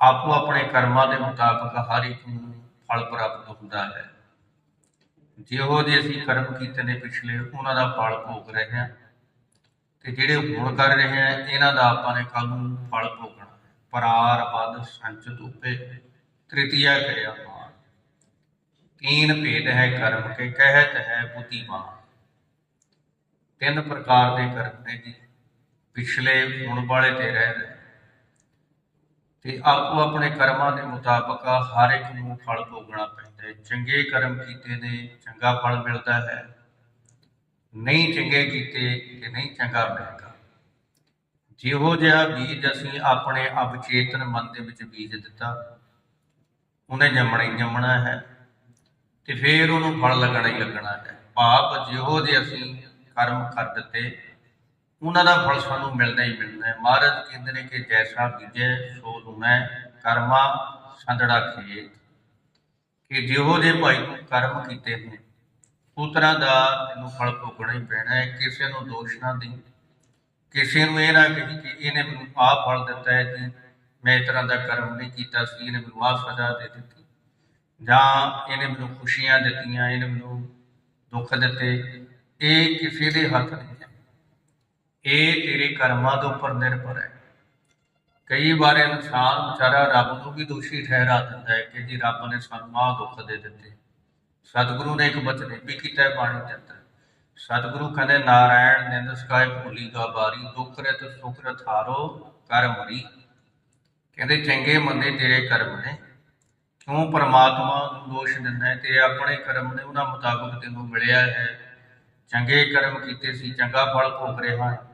ਆਪੋ ਆਪਣੇ ਕਰਮਾਂ ਦੇ ਮੁਤਾਬਕ ਹਰ ਇੱਕ ਨੂੰ ਫਲ ਪ੍ਰਾਪਤ ਹੁੰਦਾ ਹੈ। ਜਿਹੋ ਜਿਹੇ ਅਸੀਂ ਕਰਮ ਕੀਤੇ ਨੇ ਪਿਛਲੇ, ਉਹਨਾਂ ਦਾ ਫਲ ਭੋਗ ਰਹੇ ਹਾਂ। ਤੇ ਜਿਹੜੇ ਹੁਣ ਕਰ ਰਹੇ ਹਾਂ, ਇਹਨਾਂ ਦਾ ਆਪਾਂ ਨੇ ਕੱਲ ਨੂੰ ਫਲ ਭੋਗਣਾ ਪਰਾਰ ਬਦ ਸੰਚ ਉਪੇ ਤ੍ਰਿਤੀਆ ਕਿਰਿਆ ਮਾਨ ਤੀਨ ਭੇਦ ਹੈ ਕਰਮ ਕੇ, ਕਹਿਤ ਹੈ ਬੁੱਧੀਮਾਨ। ਤਿੰਨ ਪ੍ਰਕਾਰ ਦੇ ਕਰਮ ਨੇ ਜੀ। ਪਿਛਲੇ, ਹੁਣ ਵਾਲੇ ਤੇ ਰਹਿ ਰਹੇ। ਤੇ ਆਪੋ ਆਪਣੇ ਕਰਮਾਂ ਦੇ ਮੁਤਾਬਕ ਹਰ ਇੱਕ ਨੂੰ ਫਲ ਭੋਗਣਾ ਪੈਂਦਾ ਹੈ। ਚੰਗੇ ਕਰਮ ਕੀਤੇ ਨੇ ਚੰਗਾ ਫਲ ਮਿਲਦਾ ਹੈ। ਨਹੀਂ ਚੰਗੇ ਕੀਤੇ ਤੇ ਨਹੀਂ ਚੰਗਾ ਮਿਲੇਗਾ ਜਿਹੋ ਜਿਹਾ ਬੀਜ ਅਸੀਂ ਆਪਣੇ ਅਵਚੇਤਨ ਮਨ ਦੇ ਵਿੱਚ ਬੀਜ ਦਿੱਤਾ, ਉਹਨੇ ਜੰਮਣਾ ਹੀ ਜੰਮਣਾ ਹੈ ਤੇ ਫਿਰ ਉਹਨੂੰ ਫਲ ਲੱਗਣਾ ਹੀ ਲੱਗਣਾ ਹੈ। ਪਾਪ ਜਿਹੋ ਜਿਹੇ ਅਸੀਂ ਕਰਮ ਕਰ ਦਿੱਤੇ ਉਹਨਾਂ ਦਾ ਫਲ ਸਾਨੂੰ ਮਿਲਣਾ ਹੀ ਮਿਲਣਾ ਹੈ। ਮਹਾਰਾਜ ਕਹਿੰਦੇ ਨੇ ਕਿ ਜੈਸਾ ਬੀਜੈ, ਸੋ ਲੁਣੈ ਕਰਮਾ ਸੰਦੜਾ ਖੇਤ। ਕਿ ਜਿਹੋ ਜਿਹੇ ਭਾਈ ਤੂੰ ਕਰਮ ਕੀਤੇ ਨੇ ਉਸ ਤਰ੍ਹਾਂ ਦਾ ਤੈਨੂੰ ਫਲ ਭੋਗਣਾ ਹੀ ਪੈਣਾ ਹੈ। ਕਿਸੇ ਨੂੰ ਦੋਸ਼ ਨਾ ਦੇ ਕਿਸੇ ਨੂੰ ਇਹ ਨਾ ਕਹੀ ਕਿ ਇਹਨੇ ਮੈਨੂੰ ਆਹ ਫਲ ਦਿੱਤਾ ਹੈ ਜੀ ਮੈਂ ਇਸ ਤਰ੍ਹਾਂ ਦਾ ਕਰਮ ਨਹੀਂ ਕੀਤਾ ਸੀ, ਇਹਨੇ ਮੈਨੂੰ ਆਹ ਸਜ਼ਾ ਦੇ ਦਿੱਤੀ। ਜਾਂ ਇਹਨੇ ਮੈਨੂੰ ਖੁਸ਼ੀਆਂ ਦਿੱਤੀਆਂ, ਇਹਨੇ ਮੈਨੂੰ ਦੁੱਖ ਦਿੱਤੇ। ਇਹ ਕਿਸੇ ਦੇ ਹੱਥ ਨਹੀਂ। ਇਹ ਤੇਰੇ ਕਰਮਾਂ ਦੇ ਉੱਪਰ ਨਿਰਭਰ ਹੈ। ਕਈ ਵਾਰ ਇਨਸਾਨ ਵਿਚਾਰਾ ਰੱਬ ਨੂੰ ਵੀ ਦੋਸ਼ੀ ਠਹਿਰਾ ਦਿੰਦਾ ਹੈ ਕਿ ਜੀ ਰੱਬ ਨੇ ਸਾਨੂੰ ਆਹ ਦੁੱਖ ਦੇ ਦਿੱਤੇ। ਸਤਿਗੁਰੂ ਨੇ ਇੱਕ ਬਚਨ ਵੀ ਕੀਤਾ ਹੈ, ਬਾਣੀ ਦੇ ਅੰਦਰ। ਸਤਿਗੁਰੂ ਕਹਿੰਦੇ, ਨਾਰਾਇਣ ਨਿੰਦ ਸਕਾਇ ਭੂਲੀ ਗਾ ਬਾਰੀ ਦੁੱਖ ਰਤ ਸੁਖ ਰਤ ਹਾਰੋ, ਕਰ ਮਰੀ। ਕਹਿੰਦੇ, ਚੰਗੇ ਮੰਦੇ ਤੇਰੇ ਕਰਮ ਨੇ। ਕਿਉਂ ਪਰਮਾਤਮਾ ਨੂੰ ਦੋਸ਼ ਦਿੰਦਾ ਹੈ? ਤੇ ਆਪਣੇ ਕਰਮ ਨੇ, ਉਹਨਾਂ ਮੁਤਾਬਕ ਤੈਨੂੰ ਮਿਲਿਆ ਹੈ। ਚੰਗੇ ਕਰਮ ਕੀਤੇ ਸੀ, ਚੰਗਾ ਫਲ ਭੋਗ ਰਿਹਾ ਹੈ।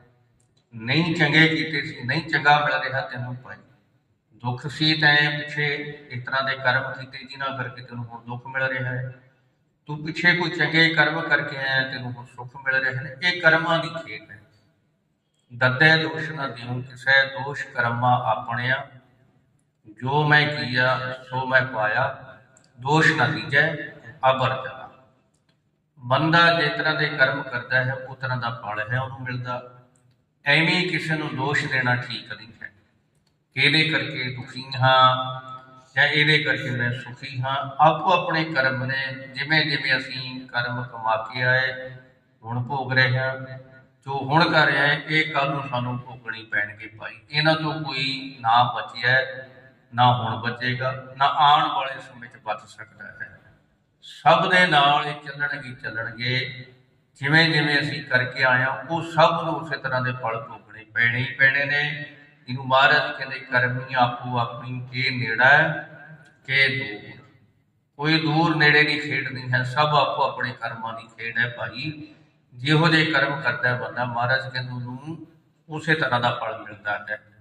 ਨਹੀਂ ਚੰਗੇ ਕੀਤੇ ਸੀ, ਨਹੀਂ ਚੰਗਾ ਮਿਲ ਰਿਹਾ ਤੈਨੂੰ ਭਾਈ। ਦੁੱਖ ਸੀ ਤੈਂ ਪਿੱਛੇ ਇਸ ਤਰ੍ਹਾਂ ਦੇ ਕਰਮ ਕੀਤੇ ਜਿਨ੍ਹਾਂ ਕਰਕੇ ਤੈਨੂੰ ਹੁਣ ਦੁੱਖ ਮਿਲ ਰਿਹਾ ਹੈ। ਤੂੰ ਪਿੱਛੇ ਕੋਈ ਚੰਗੇ ਕਰਮ ਕਰਕੇ ਆਇਆ, ਤੈਨੂੰ ਹੁਣ ਸੁੱਖ ਮਿਲ ਰਹੇ ਨੇ ਇਹ ਕਰਮਾਂ ਦੀ ਖੇਤ ਹੈ। ਦੱਦੇ ਦੋਸ਼ ਨਾ ਦਿਉ ਕਿਸੇ ਦੋਸ਼ ਕਰਮਾ ਆਪਣਿਆ। ਜੋ ਮੈਂ ਕੀਆ, ਸੋ ਮੈਂ ਪਾਇਆ। ਦੋਸ਼ ਨਾ ਦੀਜੈ, ਅਬਰ ਜਨਾ ਬੰਦਾ ਜਿਸ ਤਰ੍ਹਾਂ ਦੇ ਕਰਮ ਕਰਦਾ ਹੈ ਉਸ ਤਰ੍ਹਾਂ ਦਾ ਫਲ ਹੈ, ਉਹਨੂੰ ਮਿਲਦਾ। ਐਵੇਂ ਕਿਸੇ ਨੂੰ ਦੋਸ਼ ਦੇਣਾ ਠੀਕ ਨਹੀਂ ਹੈ। ਕਿ ਇਹਦੇ ਕਰਕੇ ਦੁਖੀ ਹਾਂ ਜਾਂ ਇਹਦੇ ਕਰਕੇ ਮੈਂ ਸੁਖੀ ਹਾਂ, ਆਪੋ ਆਪਣੇ ਕਰਮ ਨੇ ਜਿਵੇਂ ਜਿਵੇਂ ਅਸੀਂ ਕਰਮ ਕਮਾ ਕੇ ਆਏ, ਹੁਣ ਭੋਗ ਰਹੇ ਹਾਂ, ਜੋ ਹੁਣ ਕਰ ਰਿਹਾ ਹੈ, ਇਹ ਕੱਲ ਨੂੰ ਸਾਨੂੰ ਭੋਗਣੀ ਪੈਣਗੇ ਭਾਈ। ਇਹਨਾਂ ਤੋਂ ਕੋਈ ਨਾ ਬਚਿਆ, ਨਾ ਹੁਣ ਬਚੇਗਾ, ਨਾ ਆਉਣ ਵਾਲੇ ਸਮੇਂ 'ਚ ਬਚ ਸਕਦਾ ਹੈ। ਸਭ ਦੇ ਨਾਲ ਇਹ ਚੱਲਣਗੇ ਹੀ ਚੱਲਣਗੇ। ਜਿਵੇਂ ਜਿਵੇਂ ਅਸੀਂ ਕਰਕੇ ਆਇਆ ਉਹ ਸਭ ਨੂੰ ਉਸੇ ਤਰ੍ਹਾਂ ਦੇ ਫਲ ਭੋਗਣੇ ਪੈਣੇ ਹੀ ਪੈਣੇ ਨੇ। ਇਹਨੂੰ ਮਹਾਰਾਜ ਕਹਿੰਦੇ, ਕਰਮੀ ਆਪੋ ਆਪਣੀ, ਕੇ ਨੇੜਾ ਕੇ ਦੂਰ। ਕੋਈ ਦੂਰ ਨੇੜੇ ਦੀ ਖੇਡ ਨਹੀਂ ਹੈ, ਸਭ ਆਪੋ ਆਪਣੇ ਕਰਮਾਂ ਦੀ ਖੇਡ ਹੈ ਭਾਈ। ਜਿਹੋ ਜਿਹੇ ਕਰਮ ਕਰਦਾ ਬੰਦਾ, ਮਹਾਰਾਜ ਕਹਿੰਦੇ ਉਹਨੂੰ ਉਸੇ ਤਰ੍ਹਾਂ ਦਾ ਫਲ ਮਿਲਦਾ ਹੈ।